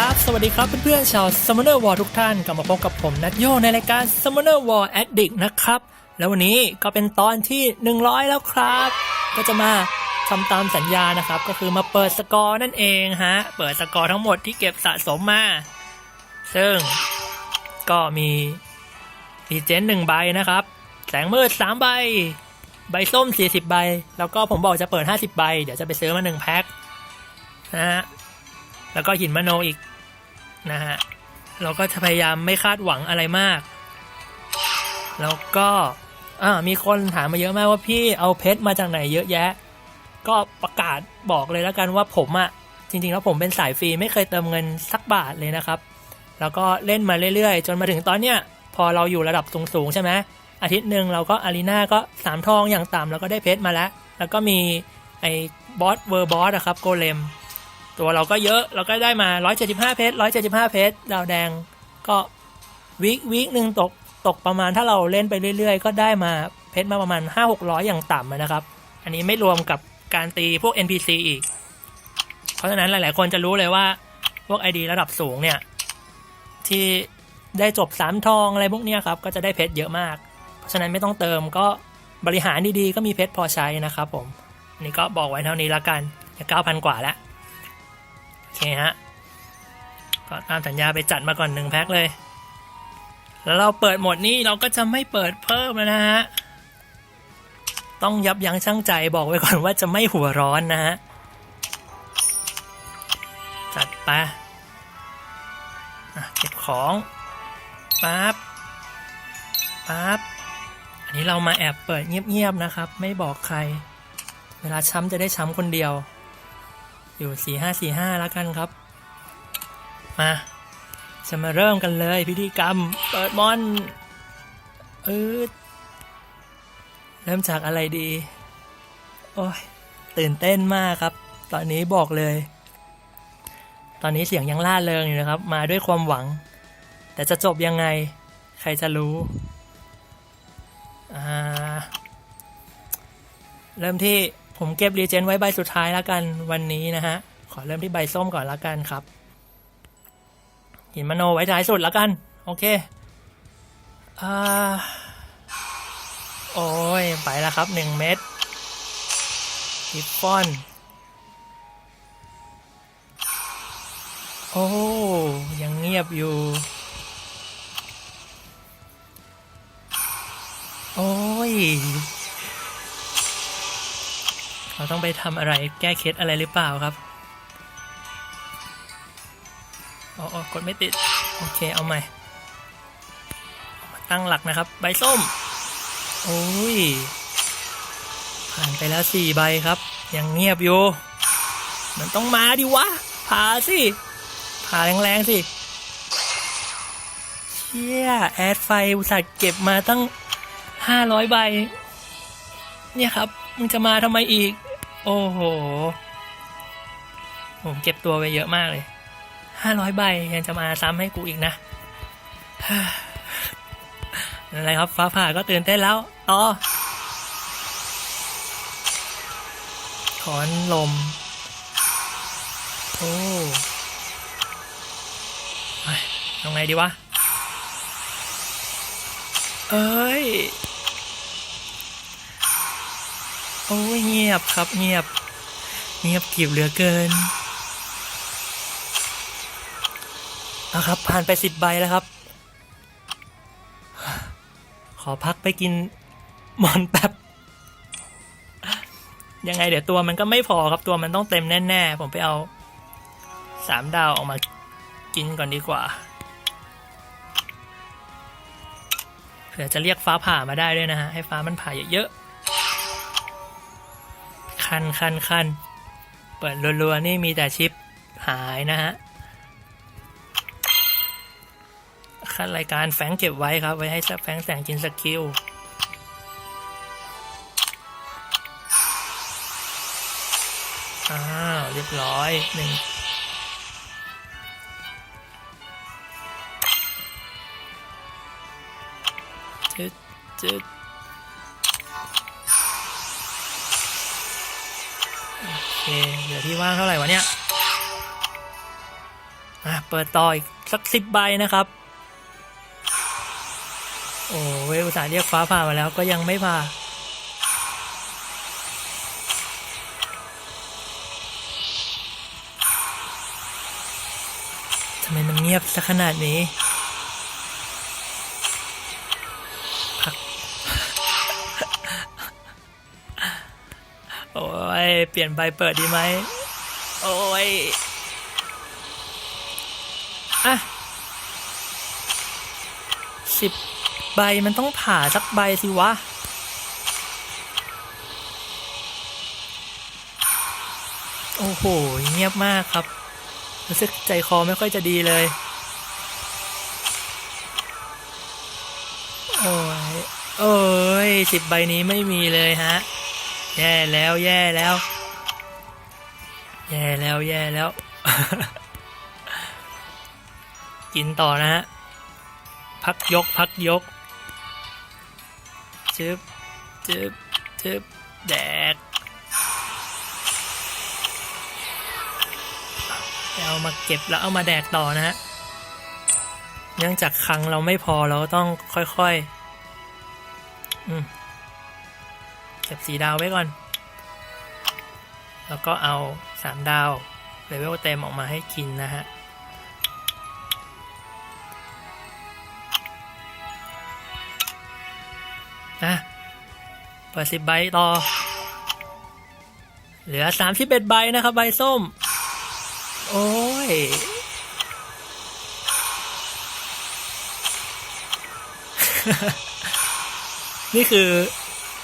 ครับ สวัสดีครับเพื่อนๆชาว Summoner War ทุกท่านกลับมาพบกับผมนัทโยในรายการ Summoner War Addict นะครับ แล้ววันนี้ก็เป็นตอนที่ 100 แล้วครับ ก็จะมาทำตามสัญญานะครับ ก็คือมาเปิดสกอร์นั่นเองฮะ เปิดสกอร์ทั้งหมดที่เก็บสะสมมา ซึ่งก็มีดีเจนหนึ่งใบนะครับ แสงมืดสามใบ ใบส้ม 40 ใบ แล้วก็ผมบอกจะเปิด 50 ใบ เดี๋ยวจะไปซื้อมาหนึ่งแพ็คนะฮะ แล้วก็หินมโนอีกนะฮะเราก็จะพยายามไม่คาดหวังอะไรมาก แล้วก็อ่ามีคนถามมาเยอะมากว่าพี่เอาเพชรมาจากไหนเยอะแยะ ก็ประกาศบอกเลยแล้วกันว่าผมอะจริงๆแล้วผมเป็นสายฟรีไม่เคยเติมเงินสักบาทเลยนะครับ แล้วก็เล่นมาเรื่อยๆ จนมาถึงตอนเนี้ยพอเราอยู่ระดับสูงๆใช่ไหมอาทิตย์หนึ่งเราก็อารีนาก็สามทองอย่างต่ำแล้วก็ได้เพชรมาแล้ว แล้วก็มีไอ้บอสเวอร์บอสอะครับโกเลม ตัวเราก็เยอะเราก็ได้มา 175 เพชร 175 เพชร ดาวแดงก็วีควีคหนึ่งตกตกประมาณถ้าเราเล่นไปเรื่อยๆ ก็ได้มาเพชรมาประมาณ 5-600 อย่างต่ำนะครับ อันนี้ไม่รวมกับการตีพวก NPC อีก เพราะฉะนั้นหลายๆ คนจะรู้เลยว่าพวก ID ระดับสูงเนี่ยที่ได้จบสามทองอะไรพวกเนี้ยครับก็จะได้เพชรเยอะมาก เพราะฉะนั้นไม่ต้องเติมก็บริหารดีๆก็มีเพชรพอใช้นะครับผม อันนี้ก็บอกไว้เท่านี้ละกันเก้าพันกว่าแล้ว เคฮะก็ตามสัญญาไปจัดมาก่อนหนึ่งแพ็คเลย แล้วเราเปิดหมดนี้เราก็จะไม่เปิดเพิ่มแล้วนะฮะ ต้องยับยั้งชั่งใจบอกไว้ก่อนว่าจะไม่หัวร้อนนะฮะ จัดไปอะเก็บของปั๊บปั๊บอันนี้เรามาแอบเปิดเงียบๆนะครับ ไม่บอกใคร เวลาช้ำจะได้ช้ำคนเดียว อยู่สี่ห้าสี่ห้าแล้วกันครับ มาจะมาเริ่มกันเลยพิธีกรรม เปิดมอนเออเริ่มจากอะไรดี โอ้ยตื่นเต้นมากครับ ตอนนี้บอกเลย ตอนนี้เสียงยังล่าเริงอยู่นะครับ มาด้วยความหวัง แต่จะจบยังไง ใครจะรู้อ่าเริ่มที่ ผมเก็บรีเจนไว้ใบสุดท้ายแล้วกันวันนี้นะฮะ ขอเริ่มที่ใบส้มก่อนแล้วกันครับ หินมโนไว้ท้ายสุดแล้วกัน โอเคอ่าโอ้ย ไปแล้วครับหนึ่งเม็ดกิฟฟอนโอ้ยังเงียบอยู่ โอ้ย เราต้องไปทำอะไรแก้เคล็ดอะไรหรือเปล่าครับอ๋อกดไม่ติด โอเค เอาใหม่มาตั้งหลักนะครับ ใบส้ม โอ้ย ผ่านไปแล้วสี่ใบครับ ยังเงียบอยู่ มันต้องมาดิวะ ผ่าสิ ผ่าแรงๆสิ เชี่ย แอดไฟอุตส่าห์เก็บมาตั้งห้าร้อยใบ เนี่ยครับ มึงจะมาทำไมอีก โอ้โห ผมเก็บตัวไปเยอะมากเลยห้าร้อยใบยังจะมาซ้ำให้กูอีกนะอะไรครับฟ้าผ่าก็ตื่นเต้นแล้วต่อขอนลม โอ้ยทำไงดีวะ เอ้ย โอ้ยเงียบครับเงียบ เงียบกริบเหลือเกินเอาครับ ผ่านไปสิบใบแล้วครับ ขอพักไปกินมอนแป๊บ ยังไงเดี๋ยวตัวมันก็ไม่พอครับตัวมันต้องเต็มแน่ ๆ ผมไปเอาสามดาวออกมากินก่อนดีกว่า เผื่อจะเรียกฟ้าผ่ามาได้ด้วยนะฮะ ให้ฟ้ามันผ่าเยอะๆ คันคันคันเปิดรัวๆนี่มีแต่ชิปหายนะฮะขั้นรายการแฝงเก็บไว้ครับ ไว้ให้แฝงแสงกินสกิลอ้าวเรียบร้อยหนึ่งจึดจึด เคเหลือที่ว่างเท่าไหร่วะเนี่ยอะเปิดต่ออีกสักสิบใบนะครับ โอ้เวอุตส่าห์เรียกฟ้าผ่ามาแล้วก็ยังไม่ผ่าทำไมมันเงียบซะขนาดนี้ เปลี่ยนใบเปิดดีไหม โอ้ย อะสิบใบมันต้องผ่าสักใบสิวะ โอ้โห เงียบมากครับ รู้สึกใจคอไม่ค่อยจะดีเลย โอ้ย โอ้ยสิบใบนี้ไม่มีเลยฮะ แย่แล้วแย่แล้ว แย่แล้วแย่แล้ว กินต่อนะฮะ พักยกพักยกจึบจึบจึบแดกเอามาเก็บแล้วเอามาแดกต่อนะฮะ เนื่องจากครั้งเราไม่พอเราต้องค่อยๆ อืม เก็บสีดาวไว้ก่อน แล้วก็เอา สามดาวเลเวลเต็มออกมาให้กินนะฮะอะเปิดสิบใบต่อ เหลือสามสิบเอ็ดใบนะครับใบส้ม โอ้ย นี่คือ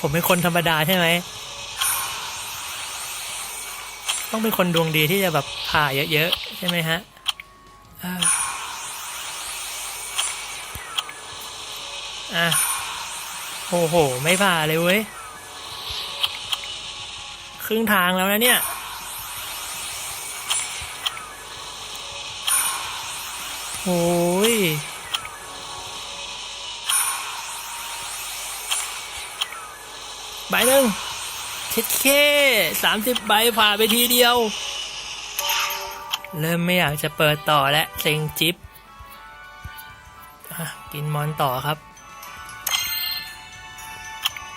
ผมเป็นคนธรรมดาใช่ไหม ต้องเป็นคนดวงดีที่จะแบบผ่าเยอะๆ ใช่ไหมฮะอะโอ้โห ไม่ผ่าเลยเว้ย ครึ่งทางแล้วนะเนี่ย โอ้ยใบหนึ่ง ทิดเคสามสิบใบผ่าไปทีเดียว เริ่มไม่อยากจะเปิดต่อและเซ็งจิ๊บกินมอนต่อครับ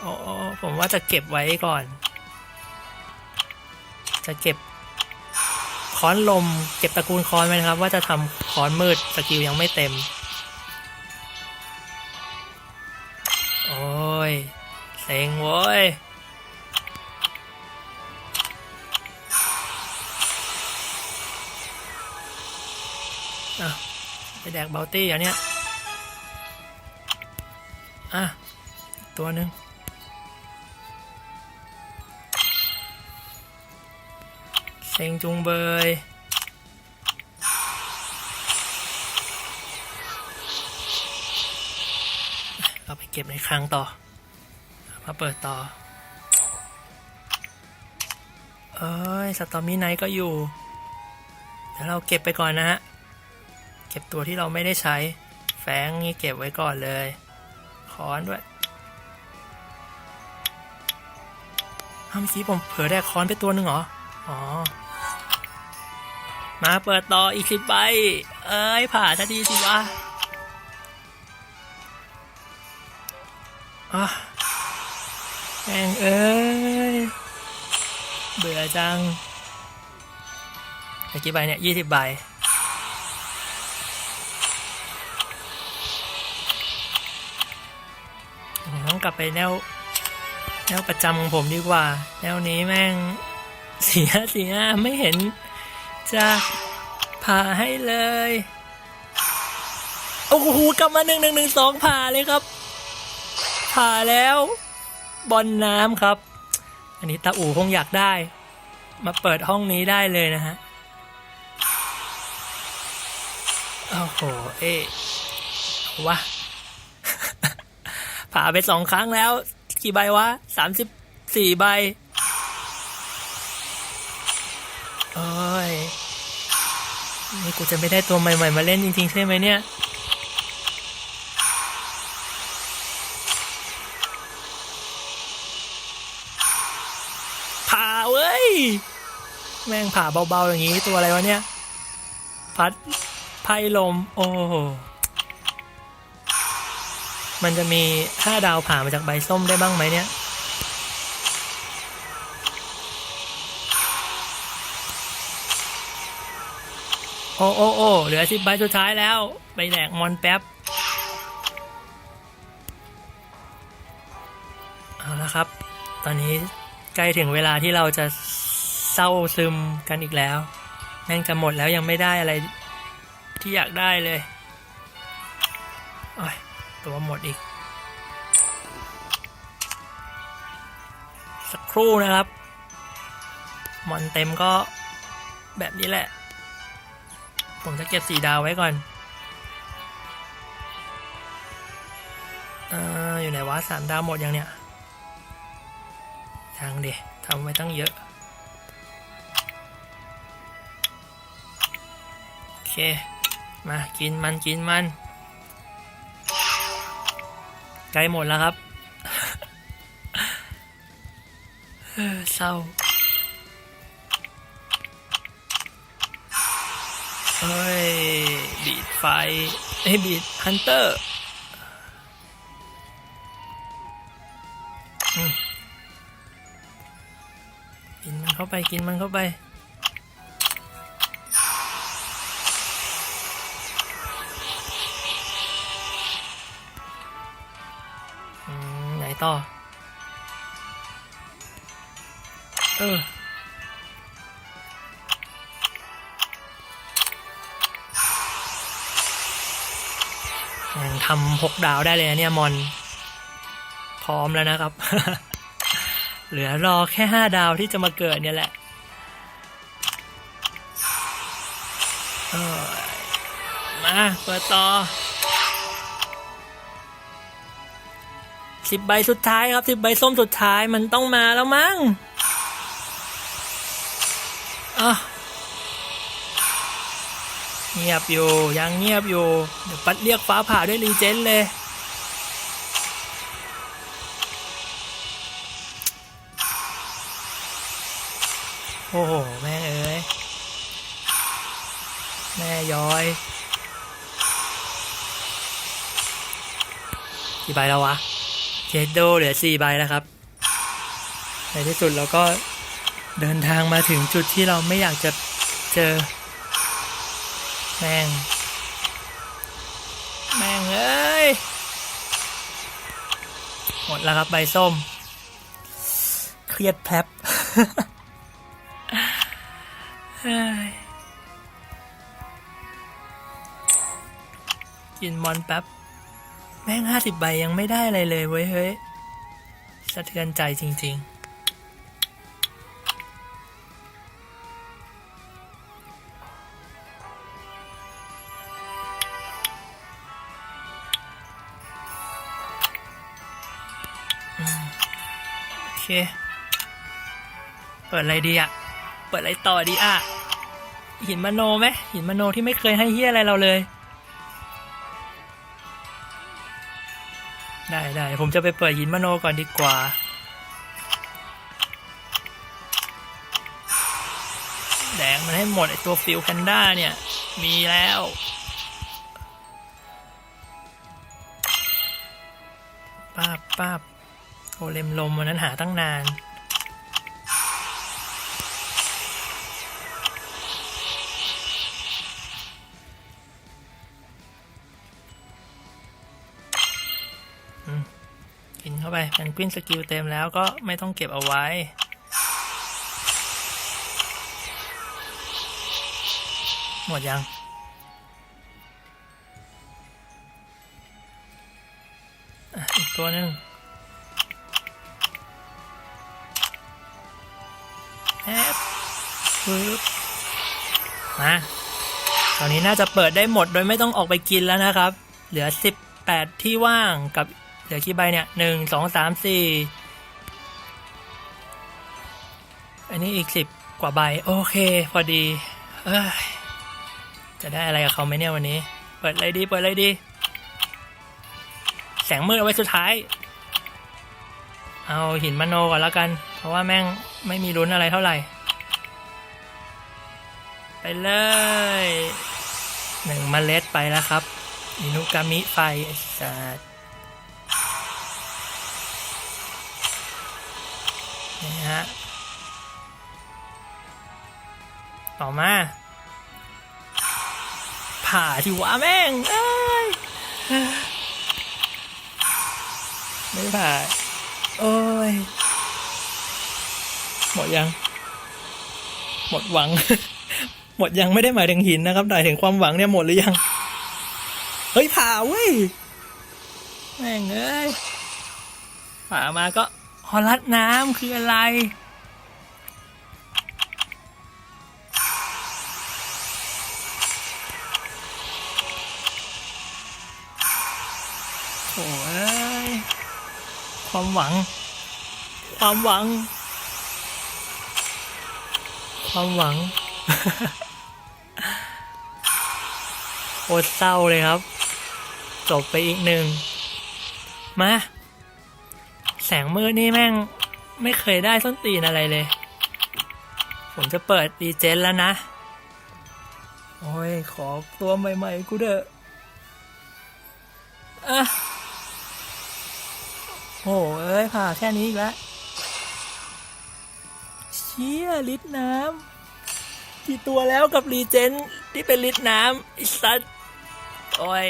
โอ้ผมว่าจะเก็บไว้ก่อน จะเก็บค้อนลม เก็บตระกูลค้อนไว้นะครับ ว่าจะทำค้อนมืดสกิลยังไม่เต็ม โอ้ยเซ็งโว้ย อะไปแดกเบลตี้อย่างเนี้ยอะ ตัวหนึ่งเซ็งจุงเบยเราไปเก็บในคลังต่อ มาเปิดต่อ เอ้ย สตอมมี่ไนท์ก็อยู่ เดี๋ยวเราเก็บไปก่อนนะฮะ เก็บตัวที่เราไม่ได้ใช้ แฟงนี่เก็บไว้ก่อนเลย ค้อนด้วยเมื่อกี้ผมเผลอแดกค้อนไปตัวหนึ่งเหรอ อ๋อ มาเปิดต่ออีกสิบใบ เอ้ย ผ่าทันทีสิวะอะแม่งเอ้ย เบื่อจังเหลือกี่ใบเนี่ยยี่สิบใบ กลับไปแนว แนวประจำของผมดีกว่า แนวนี้แม่งเสียเสียไม่เห็น จะผ่าให้เลย โอ้โหกลับมาหนึ่งหนึ่งหนึ่งสองผ่าเลยครับ ผ่าแล้วบอลน้ำครับ อันนี้ตาอู่คงอยากได้ มาเปิดห้องนี้ได้เลยนะฮะโอ้โห เอ๊ะวะ ผ่าไปสองครั้งแล้ว กี่ใบวะสามสิบสี่ใบโอ้ยนี่กูจะไม่ได้ตัวใหม่ ๆ มาเล่นจริง ๆ ใช่ไหมเนี่ย ผ่าเว้ย แม่งผ่าเบา ๆ อย่างนี้ตัวอะไรวะเนี่ย พัดไพ่ลม โอ้โห มันจะมีห้าดาวผ่ามาจากใบส้มได้บ้างไหมเนี่ย โอ้โอ้โอ้เหลือสิบใบสุดท้ายแล้ว ไปแหลกมอนแป๊บ เอาละครับ ตอนนี้ใกล้ถึงเวลาที่เราจะเศร้าซึมกันอีกแล้ว แม่งจะหมดแล้วยังไม่ได้อะไรที่อยากได้เลยโอ้ย ตัวหมดอีก สักครู่นะครับ มอนเต็มก็แบบนี้แหละ ผมจะเก็บสีดาวไว้ก่อนอยู่ไหนวะสามดาวหมดยังเนี่ย ยังเดทำไว้ตั้งเยอะโอเค มากินมันกินมัน ใกล้หมดแล้วครับเศร้าเฮ้ย บีดไฟเอ้ยบีดฮันเตอร์กินมันเข้าไปกินมันเข้าไป ต่อ เออ ทำหกดาวได้เลยนะเนี่ยมอน พร้อมแล้วนะครับ เหลือรอแค่ห้าดาวที่จะมาเกิดเนี่ยแหละมาเปิดต่อ สิบใบสุดท้ายครับสิบใบส้มสุดท้ายมันต้องมาแล้วมั้งอะเงียบอยู่ยังเงียบอยู่เดี๋ยวปัดเรียกฟ้าผ่าด้วยรีเจนเลย โอ้โห แม่เอ้ย แม่ย้อยกี่ใบแล้ววะ เจดโดเหลือสี่ใบแล้วครับ ในที่สุดเราก็เดินทางมาถึงจุดที่เราไม่อยากจะเจอ แม่ง แม่งเอ้ย หมดแล้วครับใบส้ม เครียดแพลบยกินมอนแป๊บ แม่งห้าสิบใบยังไม่ได้อะไรเลยเว้ยเฮ้ยสะเทือนใจจริง ๆโอเค เปิดอะไรดีอะเปิดอะไรต่อดีอะหินมโนไหมหินมโนที่ไม่เคยให้เฮียอะไรเราเลย ได้ได้ผมจะไปเปิดหินมโนก่อนดีกว่า แดงมันให้หมดไอตัวฟิลแพนด้าเนี่ย มีแล้วป้าบป้าบโอเลมลมวันนั้นหาตั้งนาน เข้าไปแพนกวินสกิลเต็มแล้วก็ไม่ต้องเก็บเอาไว้ หมดยังอีกตัวหนึ่งแอปปึ๊บมาตอนนี้น่าจะเปิดได้หมดโดยไม่ต้องออกไปกินแล้วนะครับ เหลือ 18 ที่ว่างกับ เหลือกี่ใบเนี่ยหนึ่งสองสามสี่อันนี้อีกสิบกว่าใบ โอเค พอดีเอ้ยจะได้อะไรกับเขาไหมเนี่ยวันนี้ เปิดอะไรดี เปิดอะไรดี แสงมืดเอาไว้สุดท้าย เอาหินมโนก่อนแล้วกัน เพราะว่าแม่งไม่มีลุ้นอะไรเท่าไหร่ ไปเลยหนึ่งเมล็ดไปแล้วครับอินุกามิไฟสัต นี่ฮะ ต่อมา ผ่าที่วะแม่งเอ้ยไม่ผ่า โอ้ย หมดยัง หมดหวัง หมดยังไม่ได้หมายถึงหินนะครับหมายถึงความหวังเนี่ยหมดหรือยัง เฮ้ยผ่าเว้ย แม่งเอ้ยผ่ามาก็ ฮอลัดน้ำคืออะไร โอ้ย ความหวัง ความหวัง ความหวัง โคตรเศร้าเลยครับ จบไปอีกหนึ่ง มา แสงมืดนี่แม่งไม่เคยได้ส้นตีนอะไรเลย ผมจะเปิดดีเจนแล้วนะ โอ้ย ขอตัวใหม่ๆ กูเด้อะอะโอ้เอ้ยผ่าแค่นี้อีกแล้วเชี่ยลิตรน้ำกี่ตัวแล้วกับรีเจนที่เป็นลิตรน้ำไอ้สัสโอ้ย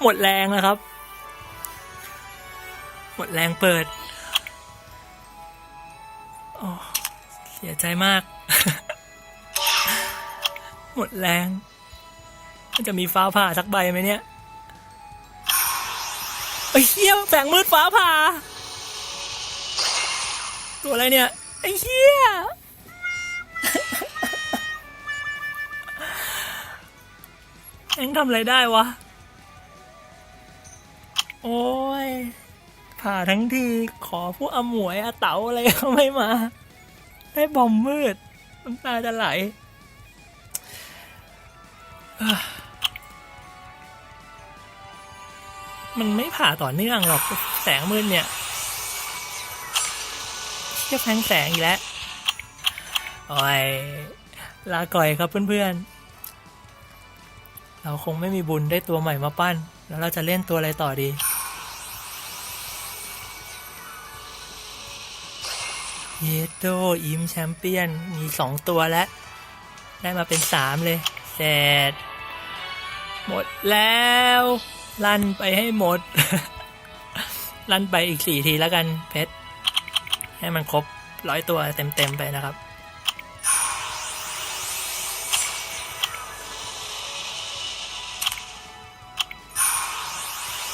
หมดแรงนะครับ หมดแรงเปิดโอ้เสียใจมาก หมดแรงมันจะมีฟ้าผ่าสักใบไหมเนี่ยไอ้เหี้ยแสงมืดฟ้าผ่า ตัวอะไรเนี่ยไอ้เหี้ยเอ็งทำอะไรได้วะ โอ้ยาทั้งทีขอผู้อมวยอาเต๋าอะไรก็ไม่มา ได้บอมมืดน้ำตาจะไหลมันไม่ผ่าต่อเนื่องหรอกแสงมืดเนี่ยเชี่ยแพงแสงอีกแล้วโอ้ยลาก่อยครับเพื่อนๆ เราคงไม่มีบุญได้ตัวใหม่มาปั้น แล้วเราจะเล่นตัวอะไรต่อดี โดอิมแชมเปี้ยน มีสองตัวแล้ว ได้มาเป็นสามเลยเสร็จหมดแล้ว ลั่นไปให้หมด ลั่นไปอีกสี่ทีแล้วกันเพชร ให้มันครบร้อยตัวเต็มๆไปนะครับ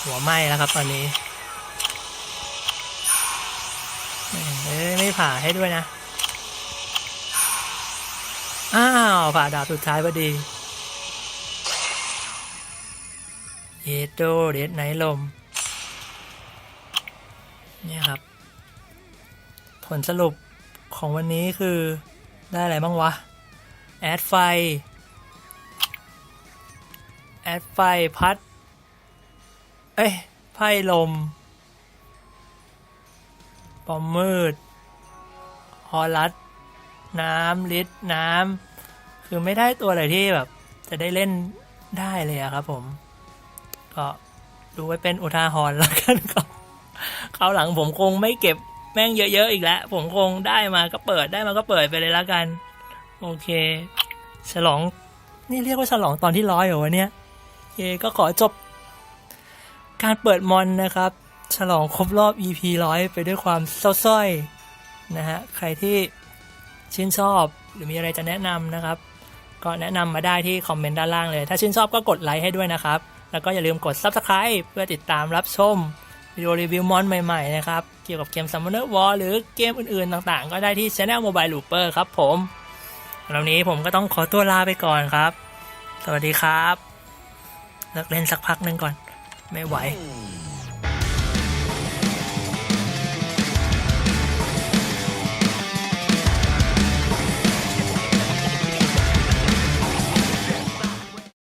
หัวไหม้แล้วครับตอนนี้ ผ่าให้ด้วยนะ อ้าว ผ่าดาบสุดท้ายพอดีเอโดเดดไนลม เนี่ยครับ ผลสรุปของวันนี้คือได้อะไรบ้างวะ แอดไฟ แอดไฟพัด เอ้ย ไพ่ลมปอมมืด อลัสน้ำลิตรน้ำคือไม่ได้ตัวอะไรที่แบบ จะได้เล่นได้เลยอะครับผม ก็ดูไว้เป็นอุทาหรณ์แล้วกันครับคราวหลังผมคงไม่เก็บแม่งเยอะๆอีกแล้ว ผมคงได้มาก็เปิดได้มาก็เปิดไปเลยแล้วกัน โอเค ฉลอง นี่เรียกว่าฉลองตอนที่ร้อยเหรอวะเนี่ยเคก็ขอจบ การเปิดมอนนะครับ ฉลองครบรอบ EP ร้อยไปด้วยความเศร้าส้อย นะฮะใครที่ชื่นชอบหรือมีอะไรจะแนะนำนะครับ ก็แนะนำมาได้ที่คอมเมนต์ด้านล่างเลย ถ้าชื่นชอบก็กดไลค์ให้ด้วยนะครับ แล้วก็อย่าลืมกด Subscribe เพื่อติดตามรับชมวิดีโอรีวิวมอนใหม่ ๆ นะครับ เกี่ยวกับเกม Summoner War หรือเกมอื่นๆ ต่างๆ ก็ได้ที่ Channel Mobile Looper ครับผมวันนี้ผมก็ต้องขอตัวลาไปก่อนครับ สวัสดีครับเลิกเล่นสักพักหนึ่งก่อน ไม่ไหว